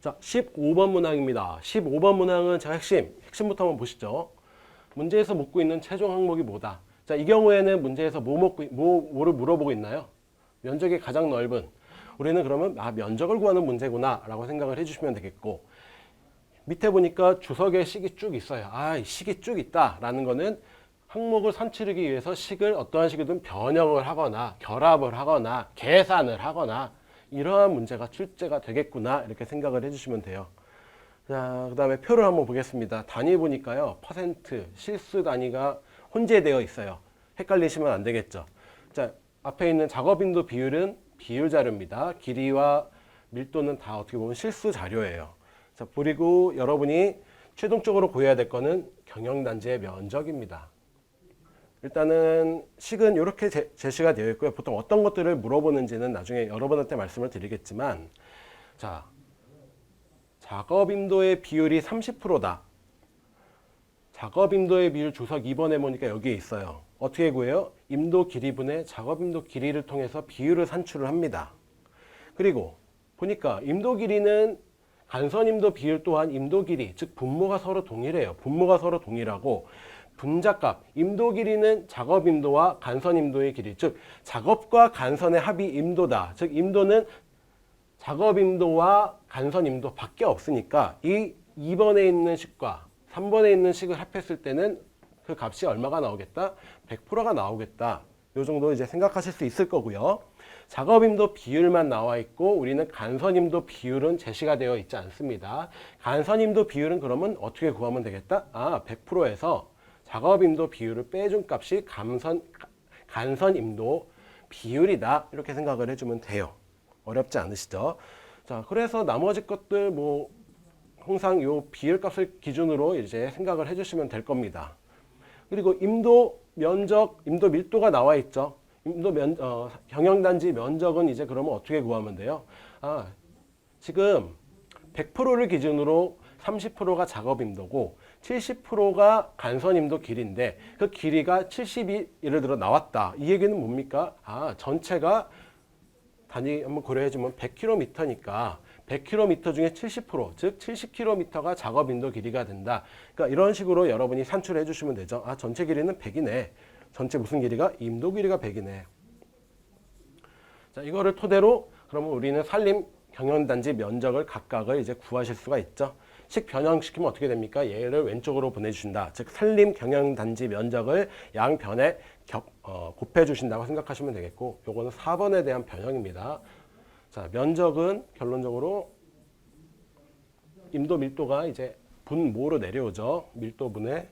자, 15번 문항입니다. 15번 문항은 제가 핵심, 핵심부터 한번 보시죠. 문제에서 묻고 있는 최종 항목이 뭐다? 자, 이 경우에는 문제에서 뭐 묻고, 뭐, 뭐를 물어보고 있나요? 면적이 가장 넓은. 우리는 그러면, 아, 면적을 구하는 문제구나, 라고 생각을 해주시면 되겠고, 밑에 보니까 주석에 식이 쭉 있어요. 아, 이 식이 쭉 있다, 라는 거는 항목을 산출하기 위해서 식을 어떠한 식이든 변형을 하거나, 결합을 하거나, 계산을 하거나, 이러한 문제가 출제가 되겠구나, 이렇게 생각을 해주시면 돼요. 자, 그 다음에 표를 한번 보겠습니다. 단위 보니까요, 퍼센트, 실수 단위가 혼재되어 있어요. 헷갈리시면 안 되겠죠. 자, 앞에 있는 작업인도 비율은 비율 자료입니다. 길이와 밀도는 다 어떻게 보면 실수 자료예요. 자, 그리고 여러분이 최종적으로 구해야 될 거는 경영단지의 면적입니다. 일단은 식은 이렇게 제, 제시가 되어 있고요. 보통 어떤 것들을 물어보는지는 나중에 여러분한테 말씀을 드리겠지만, 자, 작업 임도의 비율이 30%다. 작업 임도의 비율 주석 2번에 보니까 여기에 있어요. 어떻게 구해요? 임도 길이분의 작업 임도 길이를 통해서 비율을 산출을 합니다. 그리고 보니까 임도 길이는 간선 임도 비율 또한 임도 길이, 즉 분모가 서로 동일해요. 분모가 서로 동일하고 분자값, 임도 길이는 작업 임도와 간선 임도의 길이, 즉 작업과 간선의 합이 임도다. 즉 임도는 작업 임도와 간선 임도 밖에 없으니까 이 2번에 있는 식과 3번에 있는 식을 합했을 때는 그 값이 얼마가 나오겠다? 100%가 나오겠다. 요 정도 이제 생각하실 수 있을 거고요. 작업임도 비율만 나와 있고 우리는 간선임도 비율은 제시가 되어 있지 않습니다. 간선임도 비율은 그러면 어떻게 구하면 되겠다? 아, 100%에서 작업임도 비율을 빼준 값이 감선, 간선임도 비율이다. 이렇게 생각을 해주면 돼요. 어렵지 않으시죠? 자, 그래서 나머지 것들 뭐 항상 요 비율 값을 기준으로 이제 생각을 해주시면 될 겁니다. 그리고 임도 면적, 임도 밀도가 나와 있죠. 임도 면, 어, 경영단지 면적은 이제 그러면 어떻게 구하면 돼요? 아, 지금 100%를 기준으로 30%가 작업 임도고 70%가 간선 임도 길인데 그 길이가 70이 예를 들어 나왔다. 이 얘기는 뭡니까? 아, 전체가 단위 한번 고려해 주면 100km니까 100km 중에 70%, 즉 70km가 작업 인도 길이가 된다. 그러니까 이런 식으로 여러분이 산출해 주시면 되죠. 아, 전체 길이는 100이네. 전체 무슨 길이가? 임도 길이가 100이네. 자, 이거를 토대로 그러면 우리는 산림 경영단지 면적을 각각을 이제 구하실 수가 있죠. 식 변형시키면 어떻게 됩니까? 얘를 왼쪽으로 보내주신다. 즉 산림 경영단지 면적을 양변에 겹, 어, 곱해 주신다고 생각하시면 되겠고 요거는 4번에 대한 변형입니다. 자, 면적은 결론적으로 임도 밀도가 이제 분모로 내려오죠. 밀도분의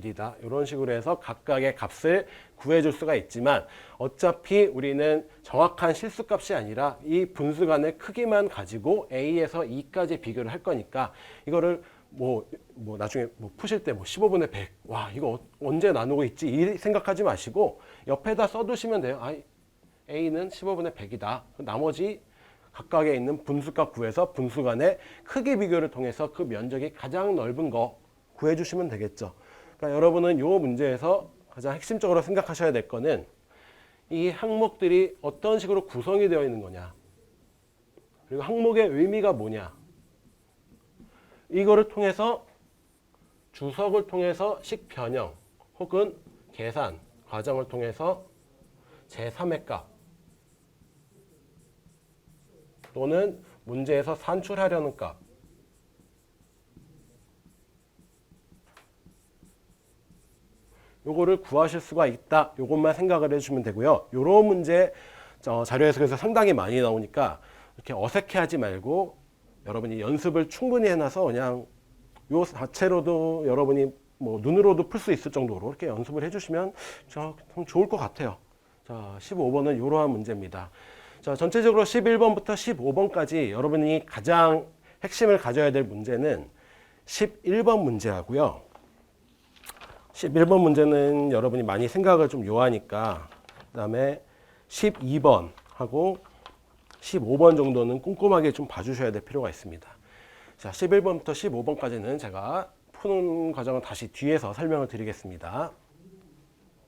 길이다. 이런 식으로 해서 각각의 값을 구해줄 수가 있지만 어차피 우리는 정확한 실수값이 아니라 이 분수 간의 크기만 가지고 A에서 E까지 비교를 할 거니까 이거를 뭐, 뭐 나중에 뭐 푸실 때 뭐 15분의 100. 와, 이거 어- 언제 나누고 있지? 이 생각하지 마시고 옆에다 써두시면 돼요. 아, A는 15분의 100이다. 나머지 각각에 있는 분수값 구해서 분수 간의 크기 비교를 통해서 그 면적이 가장 넓은 거 구해주시면 되겠죠. 그러니까 여러분은 이 문제에서 가장 핵심적으로 생각하셔야 될 거는 이 항목들이 어떤 식으로 구성이 되어 있는 거냐. 그리고 항목의 의미가 뭐냐. 이거를 통해서 주석을 통해서 식 변형 혹은 계산 과정을 통해서 제3의 값 또는 문제에서 산출하려는 값 요거를 구하실 수가 있다. 요것만 생각을 해주시면 되고요. 요런 문제 어, 자료에서 그래서 상당히 많이 나오니까 이렇게 어색해하지 말고 여러분이 연습을 충분히 해놔서 그냥 요 자체로도 여러분이 뭐 눈으로도 풀 수 있을 정도로 이렇게 연습을 해주시면 참 좋을 것 같아요. 자, 15번은 이러한 문제입니다. 자, 전체적으로 11번부터 15번까지 여러분이 가장 핵심을 가져야 될 문제는 11번 문제하고요. 11번 문제는 여러분이 많이 생각을 좀 요하니까 그다음에 12번 하고 15번 정도는 꼼꼼하게 좀 봐주셔야 될 필요가 있습니다. 자, 11번부터 15번까지는 제가 푸는 과정을 다시 뒤에서 설명을 드리겠습니다.